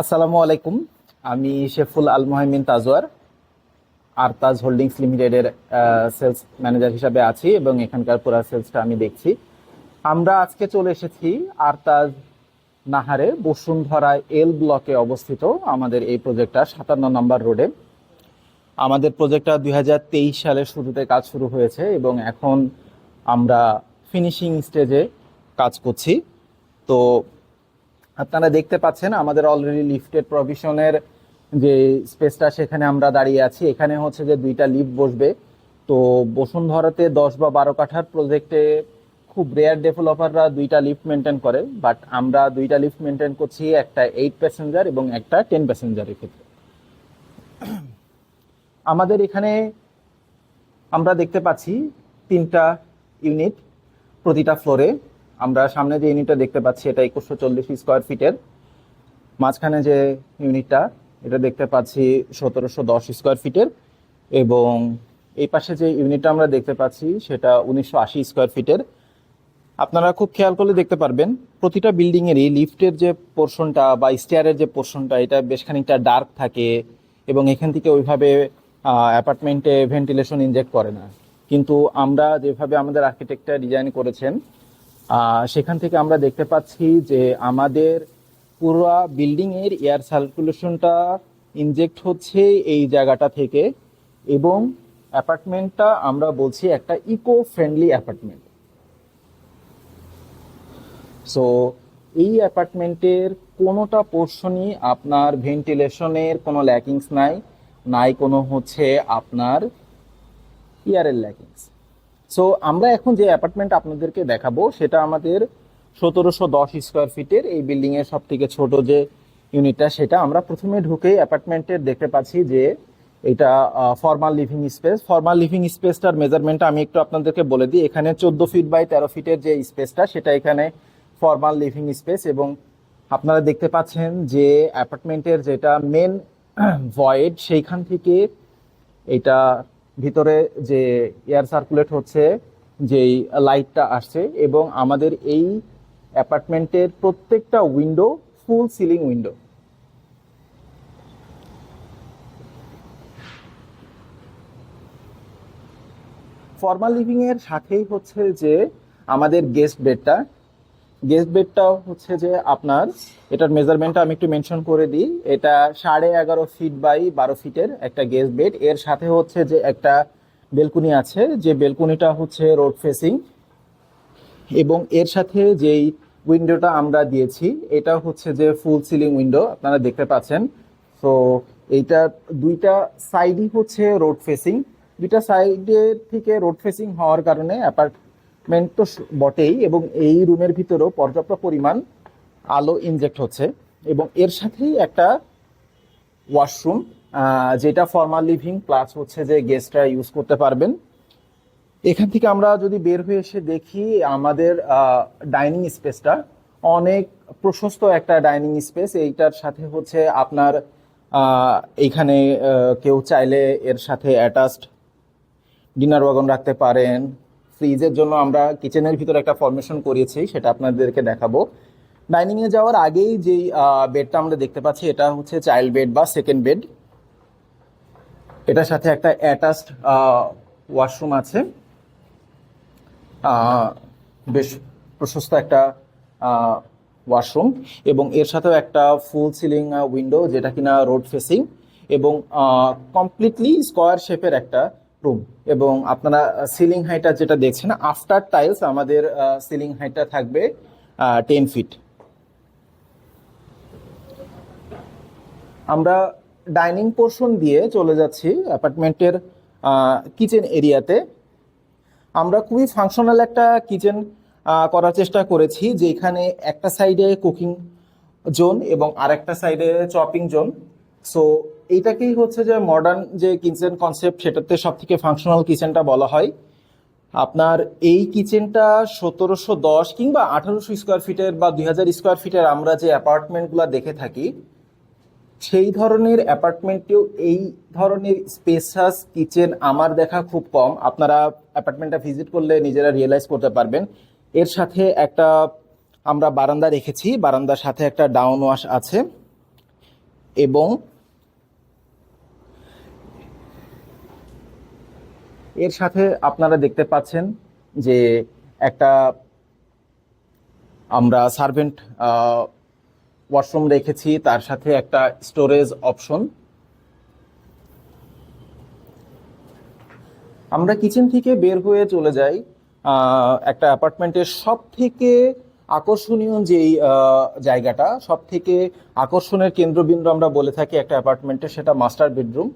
আসসালামু আলাইকুম। আমি শেফুল আল মোহামিন তাজওয়ার, আরতাজ হোল্ডিংস লিমিটেডের সেলস ম্যানেজার হিসাবে আছি এবং এখানকার পুরো সেলসটা আমি দেখছি। আমরা আজকে চলে এসেছি আরতাজ নাহারে বসুন্ধরা এল ব্লকে অবস্থিত আমাদের এই প্রজেক্টটা, সাতান্ন নম্বর রোডে। আমাদের প্রজেক্টটা দুই হাজার তেইশ সালের শুরুতে কাজ শুরু হয়েছে এবং এখন আমরা ফিনিশিং স্টেজে কাজ করছি। তো আপনারা দেখতে পাচ্ছেন, আমাদের অলরেডি লিফটেড প্রভিশনের যে স্পেসটা সেখানে আমরা দাঁড়িয়ে আছি। এখানে হচ্ছে যে দুইটা লিফট বসবে। তো বসুন্ধরাতে দশ বা বারো কাঠার প্রজেক্টে খুব রেয়ার ডেভেলপাররা দুইটা লিফট মেনটেন করে বাট আমরা দুইটা লিফট মেনটেন করছি একটা এইট প্যাসেঞ্জার এবং একটা টেন প্যাসেঞ্জারের ক্ষেত্রে। আমাদের এখানে আমরা দেখতে পাচ্ছি তিনটা ইউনিট প্রতিটা ফ্লোরে আমরা সামনে যে ইউনিটটা দেখতে পাচ্ছি, এটা একুশশো চল্লিশ স্কোয়ার ফিটের মাঝখানে যে ইউনিটটা এটা দেখতে পাচ্ছি সতেরোশো দশ স্কোয়ার ফিটের এবং এই পাশে যে ইউনিটটা আমরা দেখতে পাচ্ছি, সেটা উনিশশো আশি স্কোয়ার ফিটের আপনারা খুব খেয়াল করলে দেখতে পারবেন, প্রতিটা বিল্ডিং এরই লিফটের যে পোর্শনটা বা স্টেয়ারের যে পোর্শনটা এটা বেশ খানিকটা ডার্ক থাকে এবং এখান থেকে ওইভাবে অ্যাপার্টমেন্টে ভেন্টিলেশন ইনজেক্ট করে না। কিন্তু আমরা যেভাবে আমাদের আর্কিটেক্টটা ডিজাইন করেছেন সেখান থেকে আমরা দেখতে পাচ্ছি যে আমাদের পুরো বিল্ডিং এর এয়ার সার্কুলেশনটা ইনজেক্ট হচ্ছে এই জায়গাটা থেকে এবং অ্যাপার্টমেন্টটা আমরা বলছি একটা ইকো ফ্রেন্ডলি অ্যাপার্টমেন্ট। সো এই অ্যাপার্টমেন্টের কোনোটা পোর্শনই আপনার ভেন্টিলেশনের কোনো ল্যাকিংস নাই নাই কোনো হচ্ছে আপনার ইয়ারের ল্যাকিংস সো আমরা এখন যে অ্যাপার্টমেন্ট আপনাদেরকে দেখাবো, সেটা আমাদের সতেরোশো দশ স্কোয়ার ফিটের এই বিল্ডিং এর সব থেকে ছোট যে ইউনিটটা সেটা আমরা প্রথমে ঢুকেই অ্যাপার্টমেন্টের দেখতে পাচ্ছি যে এটা formal living space formal living স্পেসটার মেজারমেন্টটা আমি একটু আপনাদেরকে বলে দিই। এখানে চোদ্দ ফিট বাই তেরো ফিটের যে স্পেসটা সেটা এখানে ফর্মাল লিভিং স্পেস এবং আপনারা দেখতে পাচ্ছেন যে অ্যাপার্টমেন্টের যেটা মেন ভয়েড সেইখান থেকে এটা ভিতরে যে এয়ার সার্কুলেট হচ্ছে, যেই লাইটটা আসছে এবং আমাদের এই অ্যাপার্টমেন্টের প্রত্যেকটা window full ceiling window formal living এর সাথেই হচ্ছে যে আমাদের গেস্ট বেডটা গেস্ট বেডটাও হচ্ছে যে আপনার, এটার মেজারমেন্টটা আমি একটু মেনশন করে দিই। এটা সাড়ে এগারো ফিট বাই বারো ফিটের একটা গেস্ট বেড এর সাথে হচ্ছে যে একটা বেলকুনি আছে, যে বেলকুনিটা হচ্ছে রোড ফেসিং এবং এর সাথে যেই উইন্ডোটা আমরা দিয়েছি, এটা হচ্ছে যে ফুল সিলিং উইন্ডো আপনারা দেখতে পাচ্ছেন। তো এইটা দুইটা সাইডই হচ্ছে রোড ফেসিং দুইটা সাইডের থেকে রোড ফেসিং হওয়ার কারণে অ্যাপার্টমেন্ট তো বটেই এবং এই রুমের ভিতরেও পর্যাপ্ত পরিমাণ আলো ইনজেক্ট হচ্ছে এবং এর সাথেই একটা ওয়াশরুম যেটা ফর্মাল লিভিং প্লাস হচ্ছে যে গেস্টরা ইউজ করতে পারবেন। এখান থেকে আমরা যদি বের হয়ে এসে দেখি আমাদের ডাইনিং স্পেসটা অনেক প্রশস্ত একটা ডাইনিং স্পেস এইটার সাথে হচ্ছে আপনার এইখানে কেউ চাইলে এর সাথে অ্যাটাচড ডিনার ওয়াগন রাখতে পারেন। ফ্রিজের জন্য আমরা কিচেনের ভিতরে একটা ফরমেশন করিয়েছি সেটা আপনাদেরকে দেখাবো। ডাইনিং এ যাওয়ার আগেই যেই বেডটা আমরা দেখতে পাচ্ছি, এটা হচ্ছে চাইল্ড বেড বা সেকেন্ড বেড এটার সাথে একটা অ্যাটাচড ওয়াশরুম আছে। বেশ প্রশস্ত একটা ওয়াশরুম এবং এর সাথেও একটা ফুল সিলিং উইন্ডো যেটা কিনা রোড ফেসিং এবং কমপ্লিটলি স্কোয়ার শেপের একটা রুম এবং আপনারা সিলিং হাইটটা যেটা দেখছেন আফটার টাইলস আমাদের সিলিং হাইটটা থাকবে টেন ফিট আমরা ডাইনিং পোর্শন দিয়ে চলে যাচ্ছি অ্যাপার্টমেন্টের কিচেন এরিয়াতে আমরা খুবই ফাংশনাল একটা কিচেন করার চেষ্টা করেছি, যেখানে একটা সাইডে কুকিং জোন এবং আরেকটা সাইডে চপিং জোন সো এইটাকেই হচ্ছে যে মডার্ন যে কিচেন কনসেপ্ট সেটাতে সব থেকে ফাংশনাল কিচেনটা বলা হয়। আপনার এই কিচেনটা সতেরোশো দশ কিংবা আঠারোশো স্কোয়ার ফিটের বা দুই হাজার স্কোয়ার ফিটের আমরা যে অ্যাপার্টমেন্টগুলো দেখে থাকি, সেই ধরনের অ্যাপার্টমেন্টেও এই ধরনের স্পেসাস কিচেন আমার দেখা খুব কম। আপনারা অ্যাপার্টমেন্টটা ভিজিট করলে নিজেরা রিয়েলাইজ করতে পারবেন। এর সাথে একটা আমরা বারান্দা রেখেছি, বারান্দার সাথে একটা ডাউন ওয়াশ আছে। এবং এর সাথে আপনারা দেখতে পাচ্ছেন যে একটা আমরা সার্ভেন্ট ওয়াশরুম রেখেছি, তার সাথে একটা স্টোরেজ অপশন। আমরা কিচেন থেকে বের হয়ে চলে যাই একটা অ্যাপার্টমেন্টের সব থেকে আকর্ষণীয় যেই জায়গাটা সব থেকে আকর্ষণের কেন্দ্রবিন্দু আমরা বলে থাকি একটা অ্যাপার্টমেন্টে সেটা মাস্টার বেডরুম।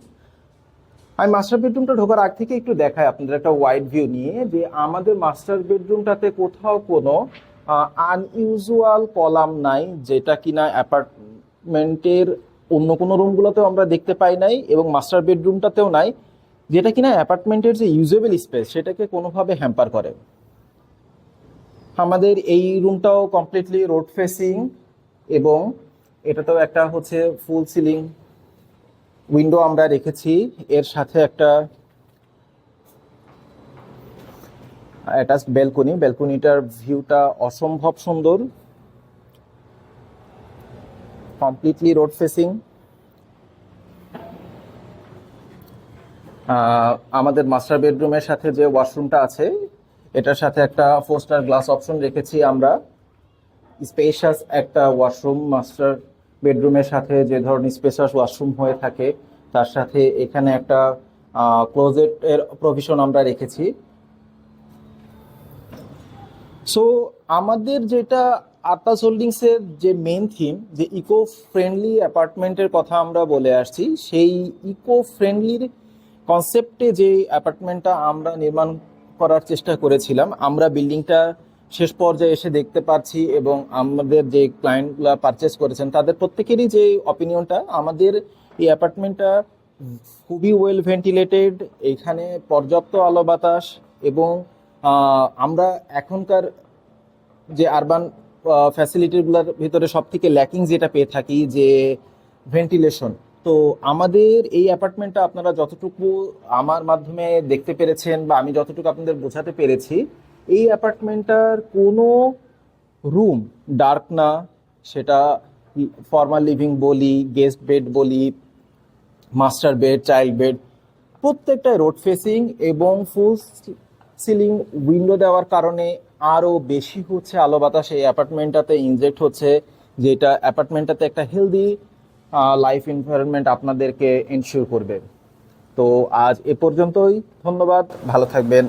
আমি মাস্টার বেডরুমটা ঢোকার আগ থেকে একটু দেখাই আপনাদের একটা ওয়াইড ভিউ নিয়ে যে আমাদের মাস্টার বেডরুমটাতে কোথাও কোনো আনইউজুয়াল কলাম নাই, যেটা কিনা অ্যাপার্টমেন্টের অন্য কোনো রুমগুলোতেও আমরা দেখতে পাই নাই এবং মাস্টার বেডরুমটাতেও নাই, যেটা কিনা অ্যাপার্টমেন্টের যে ইউজেবল স্পেস সেটাকে কোনোভাবে হ্যাম্পার করে। আমাদের এই রুমটাও কমপ্লিটলি রোড ফেসিং এবং এটাতেও একটা হচ্ছে ফুল সিলিং উইন্ডো আমরা রেখেছি। এর সাথে একটা অ্যাটাচ ব্যালকনি ব্যালকনিটার ভিউটা অসম্ভব সুন্দর। কমপ্লিটলি রোড ফেসিং আমাদের মাস্টার বেডরুমের সাথে যে ওয়াশরুমটা আছে, এটার সাথে একটা ফোর স্টার গ্লাস অপশন রেখেছি আমরা। স্পেশাস একটা ওয়াশরুম মাস্টার বেডরুমের সাথে যে ধরনের স্পেশাস ওয়াশরুম হয়ে থাকে, তার সাথে এখানে একটা ক্লোজেট এর প্রভিশন আমরা রেখেছি। সো আমাদের যেটা আতাস হোল্ডিংসের যে মেন থিম যে ইকো ফ্রেন্ডলি অ্যাপার্টমেন্টের কথা আমরা বলে আসছি, সেই ইকো ফ্রেন্ডলির কনসেপ্টে যে অ্যাপার্টমেন্টটা আমরা নির্মাণ করার চেষ্টা করেছিলাম, আমরা বিল্ডিংটা শেষ পর্যায়ে এসে দেখতে পাচ্ছি এবং আমাদের যে ক্লায়েন্টগুলো পারচেস করেছেন, তাদের প্রত্যেকেরই যে অপিনিয়নটা আমাদের এই অ্যাপার্টমেন্টটা খুবই ওয়েল ভেন্টিলেটেড এখানে পর্যাপ্ত আলো বাতাস এবং আমরা এখনকার যে আরবান ফ্যাসিলিটিগুলোর ভিতরে সব থেকে ল্যাকিং যেটা পেয়ে থাকি যে ভেন্টিলেশন তো আমাদের এই অ্যাপার্টমেন্টটা আপনারা যতটুকু আমার মাধ্যমে দেখতে পেরেছেন বা আমি যতটুকু আপনাদের বোঝাতে পেরেছি এই অ্যাপার্টমেন্টটার কোনো রুম ডার্ক না, সেটা ফর্মাল লিভিং বলি, গেস্ট বেড বলি, মাস্টার বেড, চাইল্ড বেড, প্রত্যেকটাই রোড ফেসিং এবং ফুল সিলিং উইন্ডো দেওয়ার কারণে আরও বেশি হচ্ছে আলো বাতাস এই অ্যাপার্টমেন্টটাতে ইনজেক্ট হচ্ছে, যেটা অ্যাপার্টমেন্টটাতে একটা হেলদি লাইফ এনভায়রনমেন্ট আপনাদেরকে এনশিওর করবে। তো আজ এ পর্যন্তই, ধন্যবাদ, ভালো থাকবেন।